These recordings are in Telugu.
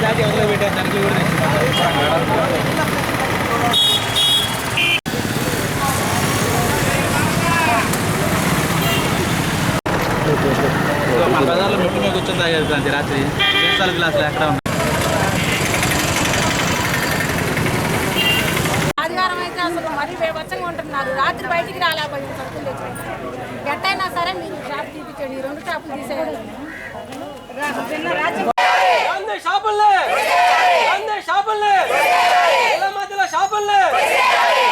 కేజీ దాటి ఎవరో పెట్టారు? దానికి కూడా మా బజార్లో మెట్టు మీద కూర్చొని తాగేది రాత్రి. సీసాల గ్లాసులు ఎక్కడ ఉన్నాయి? ఆదివారం అయితే అసలు మరీ బేబచ్చంగా ఉంటున్నారు. రాత్రి బయటికి రాలేకపోయింది సరుకులు తెచ్చుకుంటారు ఎట్టయినా సరే మీరు షాప్ తీపించండి ఈ రెండు షాపులు తీసేయాలి రా- నిన్న రాత్రి అందే షాపుల్ని అందే షాపుల్ని ఇళ్ళ మధ్యలో షాపుల్ని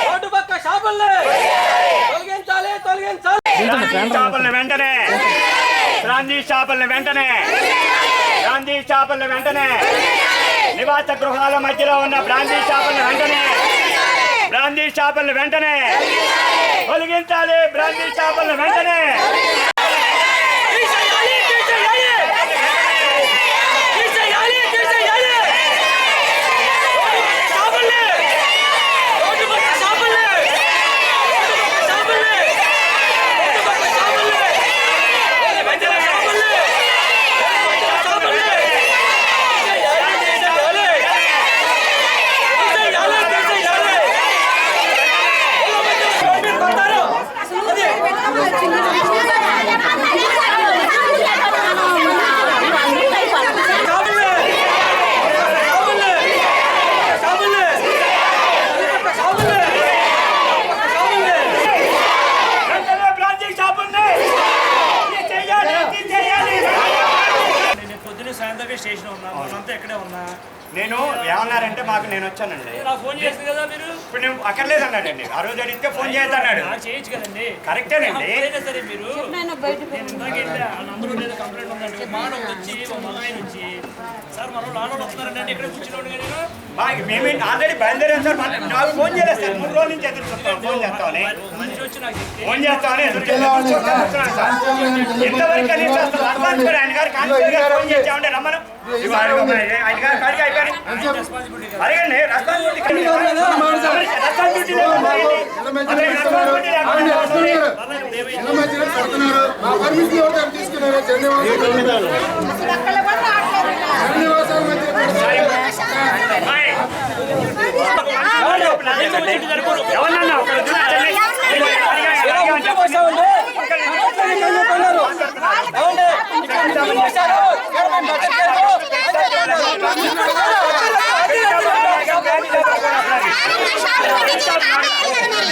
రోడ్డు పక్క షాపుల్ని తొలగించాలి తొలగించాలి చేపలను వెంటనే. గాంధీ చేపలను వెంటనే. గాంధీ చేపలను వెంటనే. నివాస గృహాల మధ్యలో ఉన్న బ్రాందీ చేపలను వెంటనే. బ్రాందీ చేపలను వెంటనే. తొలగించాలి బ్రాందీ చేపలను వెంటనే తీసేయాలి తీసేయాలి తీసేయాలి తీసేయాలి షాపుల్ని రోడ్డు పక్క షాపుల్ని రోడ్డు పక్క షాపుల్ని రోడ్డు పక్క షాపుల్ని మధ్యలో షాపుల్ని మధ్యలో షాపుల్ని తీసేయాలి తీసేయాలి తీసేయాలి తీసేయాలి ఇళ్ళ మధ్యలో షాపుల్ని కొడతారు అది షాపుల్ని షాపుల్ని షాపుల్ని షాపుల్ని షాపుల్ని వెంటనే బ్రాందీ చేపల్ని తీసేయాలి తీసేయాలి నేను పొద్దున్నే సాయంత్రం స్టేషన్ ఉన్నా మొన్నంతా ఎక్కడే ఉన్నా నేను ఏమన్నారంటే మాకు నేను వచ్చానండి. ఫోన్ చేసింది కదా మీరు? ఇప్పుడు నేను అక్కర్లేదు అన్నాడండి ఆ రోజు అడిగితే ఫోన్ చేయొచ్చు కదండి. కరెక్టేనండి. సరే మీరు. కంప్లైంట్ ఉందండి వచ్చి వచ్చి సార్ మనం వస్తున్నారండి ఇక్కడ కూర్చున్నాడు మాకు మేము ఆల్రెడీ బయలుదేరాం సార్. నాకు ఫోన్ చేయలేదు సార్. మూడు రోజుల నుంచి ఎదురు చూస్తాం ఫోన్ చేస్తామని. ఫోన్ చేస్తామని ఎదురు చూస్తున్నాం. చూస్తున్నాం సార్? ఇంతవరకు కనీసం అసలు? అడ్వాన్స్ కూడా ఆయన గారు ఫోన్ చేసామంటే రమ్మను. అడగండి లేకుండా మా పర్మిషన్ ఎవరు తీసుకున్నారు? బాయ్. ఎవరన్నా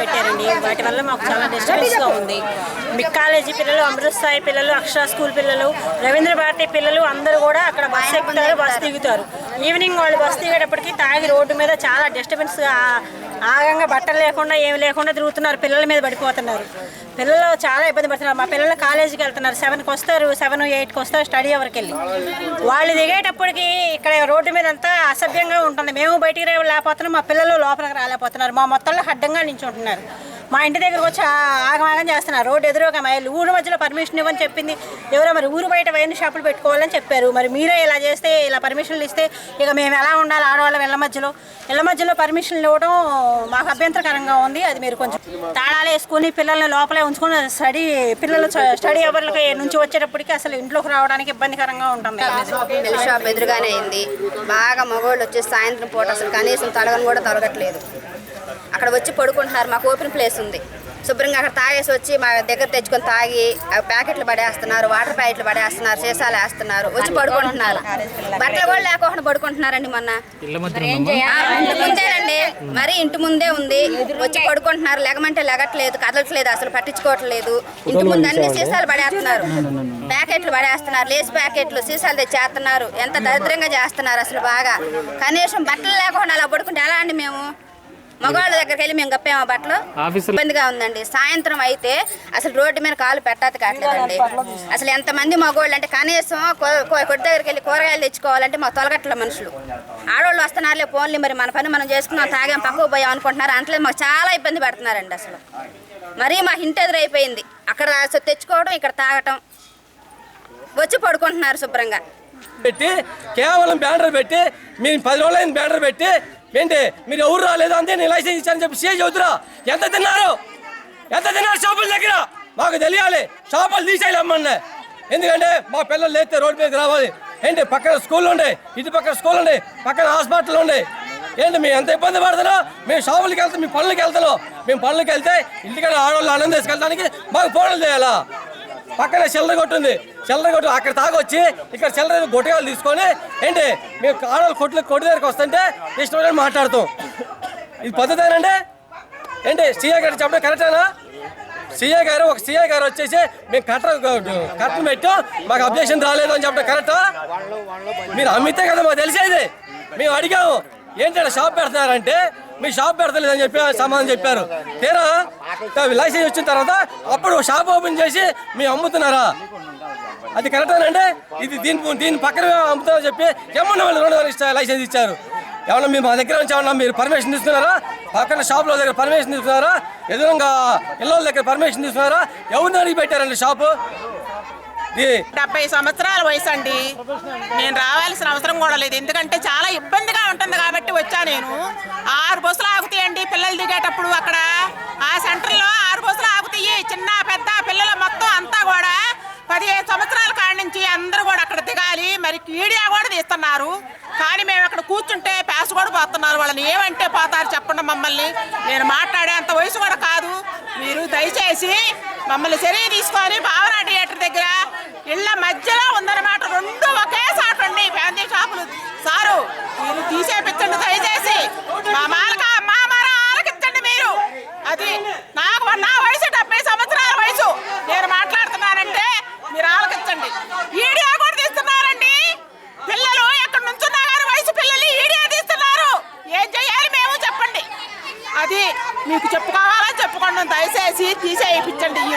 పెట్టారండి. వాటి వల్ల మాకు చాలా డిస్టర్బెన్స్గా ఉంది. బిగ్ కాలేజీ పిల్లలు అమృతస్థాయి పిల్లలు అక్షర స్కూల్ పిల్లలు రవీంద్ర భారతి పిల్లలు అందరూ కూడా అక్కడ బస్సు ఎక్కుతారు బస్సు దిగుతారు. ఈవినింగ్ వాళ్ళు బస్సు దిగేటప్పటికి తాగి రోడ్డు మీద చాలా డిస్టర్బెన్స్గా ఆగంగా బట్టలు లేకుండా ఏమి లేకుండా తిరుగుతున్నారు. పిల్లల మీద పడిపోతున్నారు. పిల్లలు చాలా ఇబ్బంది పడుతున్నారు. మా పిల్లలు కాలేజీకి వెళ్తున్నారు. సెవెన్కి వస్తారు. సెవెన్ ఎయిట్కి వస్తారు. స్టడీ అవర్కి వెళ్ళి. వాళ్ళు దిగేటప్పటికి ఇక్కడ రోడ్డు మీద అంతా అసభ్యంగా ఉంటుంది. మేము బయటికి రా- లేకపోతున్నాం. మా పిల్లలు లోపలికి రాలేకపోతున్నారు. మా మొత్తంలో అడ్డంగా నించుంటున్నారు. మా ఇంటి దగ్గరకు వచ్చి ఆగమాగం చేస్తున్నారు రోడ్డు ఎదురుగా మా ఇల్లు. ఊరు మధ్యలో పర్మిషన్ ఇవ్వని చెప్పింది. ఎవరో మరి ఊరు బయట వైన్ షాపులు పెట్టుకోవాలని చెప్పారు. మరి మీరే ఇలా చేస్తే ఇలా పర్మిషన్లు ఇస్తే ఇక మేము ఎలా ఉండాలి ఆడవాళ్ళం ఇళ్ళ మధ్యలో? ఇళ్ళ మధ్యలో పర్మిషన్లు ఇవ్వడం మాకు అభ్యంతరకరంగా ఉంది. అది మీరు కొంచెం తాళాలు వేసుకుని పిల్లల్ని లోపలే ఉంచుకుని స్టడీ పిల్లలు స్టడీ అవర్లకి నుంచి వచ్చేటప్పటికి అసలు ఇంట్లోకి రావడానికి ఇబ్బందికరంగా ఉంటుంది. షాప్ ఎదురుగానే అయింది. బాగా మగవాళ్ళు వచ్చి సాయంత్రం పూట అసలు కనీసం తొలగని కూడా తొలగట్లేదు. అక్కడ వచ్చి పడుకుంటున్నారు. మాకు ఓపెన్ ప్లేస్ ఉంది. శుభ్రంగా అక్కడ తాగేసి వచ్చి మా దగ్గర తెచ్చుకొని తాగి ఆ ప్యాకెట్లు పడేస్తున్నారు వాటర్ ప్యాకెట్లు పడేస్తున్నారు సీసాలు వేస్తున్నారు. వచ్చి పడుకుంటున్నారు. బట్టలు కూడా లేకుండా పడుకుంటున్నారండి మొన్న. ఇంటి ముందేనండి. మరి ఇంటి ముందే ఉంది. వచ్చి పడుకుంటున్నారు. లెగమంటే లెగట్లేదు కదలట్లేదు అసలు పట్టించుకోవట్లేదు. ఇంటి ముందు అన్ని సీసాలు పడేస్తున్నారు. ప్యాకెట్లు పడేస్తున్నారు. లేస్ ప్యాకెట్లు సీసాలు తెచ్చేస్తున్నారు. ఎంత దరిద్రంగా చేస్తున్నారు అసలు బాగా. కనీసం బట్టలు లేకుండా అలా పడుకుంటే ఎలా అండి మేము? మగవాళ్ళ దగ్గరికి వెళ్ళి మేము కప్పాము బట్టలు? ఇబ్బందిగా ఉందండి. సాయంత్రం అయితే అసలు రోడ్డు మీద కాలు పెట్టాది కావట్లేదండి. అసలు ఎంతమంది మగవాళ్ళు అంటే కనీసం కో- కో- కొట్టు దగ్గరికి వెళ్ళి కూరగాయలు తెచ్చుకోవాలంటే మాకు తొలగట్ల మనుషులు. ఆడవాళ్ళు వస్తున్నారులే ఫోన్లు మరి మన పని మనం చేసుకున్నాం తాగాం పక్కకు పోయాం అనుకుంటున్నారు. అంటే మాకు చాలా ఇబ్బంది పడుతున్నారండి అసలు. మరీ మా ఇంటి ఎదురైపోయింది. అక్కడ తెచ్చుకోవడం ఇక్కడ తాగటం. వచ్చి పడుకుంటున్నారు శుభ్రంగా. పెట్టి కేవలం బ్యానర్ పెట్టి మీరు పది రోజులైన బ్యానర్ పెట్టి ఏంటి? మీరు ఎవరు రాలేదు అంతే నేను లైసెన్స్ ఇచ్చానని చెప్పి సీఏ చదువుతురా? ఎంత తిన్నారు? ఎంత తిన్నారు షాపుల దగ్గర? మాకు తెలియాలి. షాపులు తీసేయాలి అమ్మండి ఎందుకంటే మా పిల్లలు లేస్తే రోడ్డు మీదకి రావాలి. ఏంటి? పక్కన స్కూల్ ఉండే. ఇటు పక్కన స్కూల్ ఉండే. పక్కన హాస్పిటల్ ఉండే. ఏంటి? మేము ఎంత ఇబ్బంది పడుతున్నా? మేము షాపులకి వెళ్తాం మీ పనులకి వెళ్తాం మేము పనులకి వెళ్తే ఇంటికాడ ఆడవాళ్ళు ఆనందం తీసుకెళ్ళడానికి మాకు ఫోన్లు చేయాలా పక్కనే చిల్లర కొట్టు ఉంది చిల్లర కొట్టు అక్కడ తాగొచ్చి ఇక్కడ చిల్లర గొట్టగాలు తీసుకొని ఏంటి మేము ఆడవాళ్ళు కొట్లు కొట్టు దగ్గరికి వస్తుంటే ఇష్టమైన మాట్లాడుతాం ఇది పద్ధతేనండి ఏంటి సీఏ గారు చెప్పడం కరెక్టేనా సీఏ గారు ఒక సీఏ గారు వచ్చేసి మేము కట్ట కట్టను పెట్టాం మాకు అబ్జెక్షన్ రాలేదు అని చెప్పడం కరెక్టా మీరు అమ్మితే కదా మాకు తెలిసేది. మేము అడిగాము ఏంటంటే షాప్ పెడుతున్నారంటే మీ షాప్ పెడతలేదు అని చెప్పి సమాధానం చెప్పారు. తీరా లైసెన్స్ వచ్చిన తర్వాత అప్పుడు షాప్ ఓపెన్ చేసి మేము అమ్ముతున్నారా? అది కరెక్టేనండి ఇది దీని దీని పక్కన అమ్ముతారని చెప్పి ఏమన్నా వాళ్ళు రెండు వందలు లైసెన్స్ ఇచ్చారు. ఏమన్నా మీరు మా దగ్గర నుంచి ఏమన్నా మీరు పర్మిషన్ తీసుకున్నారా? పక్కన షాప్లో దగ్గర పర్మిషన్ తీసుకున్నారా? ఎదురుగా ఇళ్ళ దగ్గర పర్మిషన్ తీసుకున్నారా? ఎవరిని అడిగి పెట్టారండి షాపు? డెబ్బై సంవత్సరాల వయసు అండి. నేను రావాల్సిన అవసరం కూడా లేదు. ఎందుకంటే చాలా ఇబ్బందిగా ఉంటుంది కాబట్టి వచ్చా నేను. ఆరు బస్సులు ఆగుతాయండి పిల్లలు దిగేటప్పుడు అక్కడ. ఆ సెంటర్లో ఆరు బస్సులు ఆగుతాయి. చిన్న పెద్ద పిల్లలు మొత్తం అంతా కూడా పదిహేను సంవత్సరాల కాడి నుంచి అందరూ కూడా అక్కడ దిగాలి. మరి మీడియా కూడా తీస్తున్నారు. కానీ మేము అక్కడ కూర్చుంటే పేస కూడా పోతున్నారు. వాళ్ళని ఏమంటే పోతారు చెప్పండి మమ్మల్ని. నేను మాట్లాడే అంత వయసు కూడా కాదు. మీరు దయచేసి మమ్మల్ని చర్య తీసుకొని భావన థియేటర్ దగ్గర. ఇలా మధ్యలో ఉందన్నమాట. రెండు ఒకే సాట్ అండి ఫ్యామిలీ షాపులు. సారు మీరు తీసేపించండి దయచేసి. మా మాలక మా మర ఆలకించండి మీరు. అది నాకు నా వయసు డెబ్బై సంవత్సరాల వయసు. నేను మాట్లాడుతున్నానంటే మీరు ఆలకించండి. వీడియో కూడా తీస్తున్నారండి. పిల్లలు ఎక్కడ నుంచున్నా కానీ వయసు పిల్లలు ఈడియా తీస్తున్నారు. ఏం చేయాలి మేము చెప్పండి. అది మీకు చెప్పుకోవాలని చెప్పుకోండి. దయచేసి తీసేయించండి ఈ